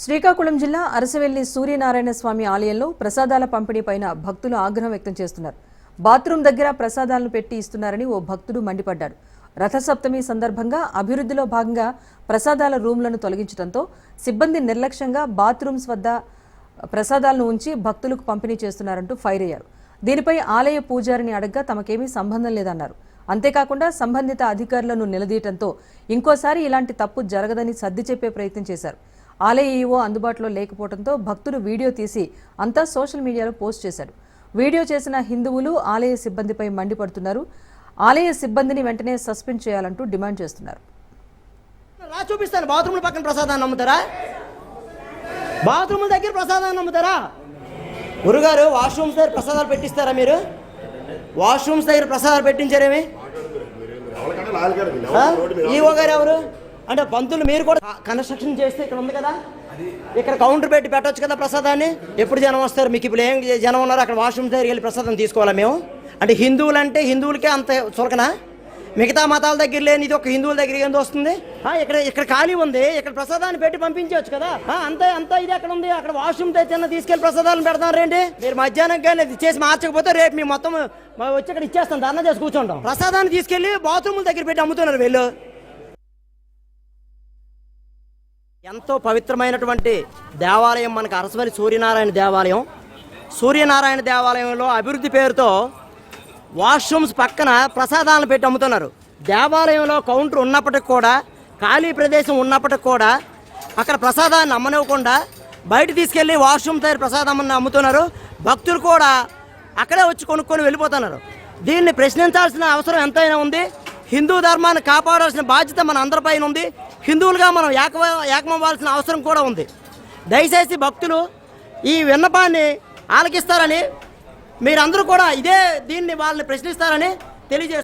శ్రీకాకుళం జిల్లా అరసవెల్లి సూర్యనారాయణ స్వామి ఆలయంలో ప్రసాదాల పంపిణీపైన భక్తులు ఆగ్రహం వ్యక్తం చేస్తున్నారు. బాత్రూం దగ్గర ప్రసాదాలను పెట్టి ఇస్తున్నారని ఓ భక్తుడు మండిపడ్డాడు. రథసప్తమి సందర్భంగా అభివృద్ధిలో భాగంగా ప్రసాదాల రూమ్లను తొలగించడంతో సిబ్బంది నిర్లక్ష్యంగా బాత్రూమ్స్ వద్ద ప్రసాదాలను ఉంచి భక్తులకు పంపిణీ చేస్తున్నారంటూ ఫైర్ అయ్యారు. దీనిపై ఆలయ పూజారిని అడగ్గా తమకేమీ సంబంధం లేదన్నారు. అంతేకాకుండా సంబంధిత అధికారులను నిలదీయటంతో ఇంకోసారి ఇలాంటి తప్పు జరగదని సర్ది చెప్పే ప్రయత్నం చేశారు. ఆలయ ఈవో అందుబాటులో లేకపోవడంతో భక్తుడు వీడియో తీసి అంతా సోషల్ మీడియాలో పోస్ట్ చేశాడు వీడియో చేసిన హిందువులు ఆలయ సిబ్బందిపై మండిపడుతున్నారు. ఆలయ సిబ్బందిని వెంటనే సస్పెండ్ చేయాలంటూ డిమాండ్ చేస్తున్నారు. రా చూపిస్తాను. బాత్రూమ్ల పక్కన ప్రసాదాన్ని నమ్ముతారా? బాత్రూముల దగ్గర ప్రసాదాన్ని నమ్ముతారా? గురుగారు వాష్రూమ్స్ దగ్గర ప్రసాదాలు పెట్టిస్తారా మీరు? వాష్రూమ్స్ దగ్గర ప్రసాదాలు పెట్టించారేమి? ఈవో గారు ఎవరు? అంటే పంతులు మీరు కూడా కన్స్ట్రక్షన్ చేస్తే ఇక్కడ ఉంది కదా? ఇక్కడ కౌంటర్ పెట్టి పెట్టొచ్చు కదా ప్రసాదాన్ని? ఎప్పుడు జనం వస్తారు? మీకు ఇప్పుడు ఏం జనం ఉన్నారు అక్కడ వాష్రూమ్ దగ్గరికి వెళ్ళి ప్రసాదం తీసుకోవాలా మేము? అంటే హిందువులు అంటే హిందువులకే అంత చులకనా మిగతా మతాల దగ్గర లేని ఇది ఒక హిందువుల దగ్గర ఏంది వస్తుంది? ఇక్కడ ఇక్కడ ఖాళీ ఉంది. ఇక్కడ ప్రసాదాన్ని పెట్టి పంపించవచ్చు కదా? అంత అంత ఇది ఎక్కడ ఉంది? అక్కడ వాష్రూమ్ చిన్న తీసుకెళ్ళి ప్రసాదాలను పెడతాం రండి మీరు మధ్యాహ్నం కానీ ఇది చేసి మార్చకపోతే రేపు మీ మొత్తం వచ్చి ఇక్కడ ఇచ్చేస్తాం. ధర్నా చేసి కూర్చుంటాం. ప్రసాదాన్ని తీసుకెళ్ళి బాత్రూముల దగ్గర పెట్టి అమ్ముతున్నారు వీళ్ళు. ఎంతో పవిత్రమైనటువంటి దేవాలయం మనకు అరసవల్లి సూర్యనారాయణ దేవాలయం. సూర్యనారాయణ దేవాలయంలో అభివృద్ధి పేరుతో వాష్రూమ్స్ పక్కన ప్రసాదాలను పెట్టి అమ్ముతున్నారు. దేవాలయంలో కౌంటర్ ఉన్నప్పటికి కూడా ఖాళీ ప్రదేశం ఉన్నప్పటికి కూడా అక్కడ ప్రసాదాన్ని అమ్మనివ్వకుండా బయట తీసుకెళ్ళి వాష్రూమ్ తయారు ప్రసాదం అమ్ముతున్నారు. భక్తులు కూడా అక్కడే వచ్చి కొనుక్కొని వెళ్ళిపోతున్నారు. దీన్ని ప్రశ్నించాల్సిన అవసరం ఎంతైనా ఉంది. హిందూ ధర్మాన్ని కాపాడాల్సిన బాధ్యత మన అందరిపైన ఉంది. హిందువులుగా మనం ఏక ఏకమవ్వాల్సిన అవసరం కూడా ఉంది. దయచేసి భక్తులు ఈ విన్నపాన్ని ఆలకిస్తారని మీరందరూ కూడా ఇదే దీన్ని వాళ్ళని ప్రశ్నిస్తారని తెలియజేస్తారు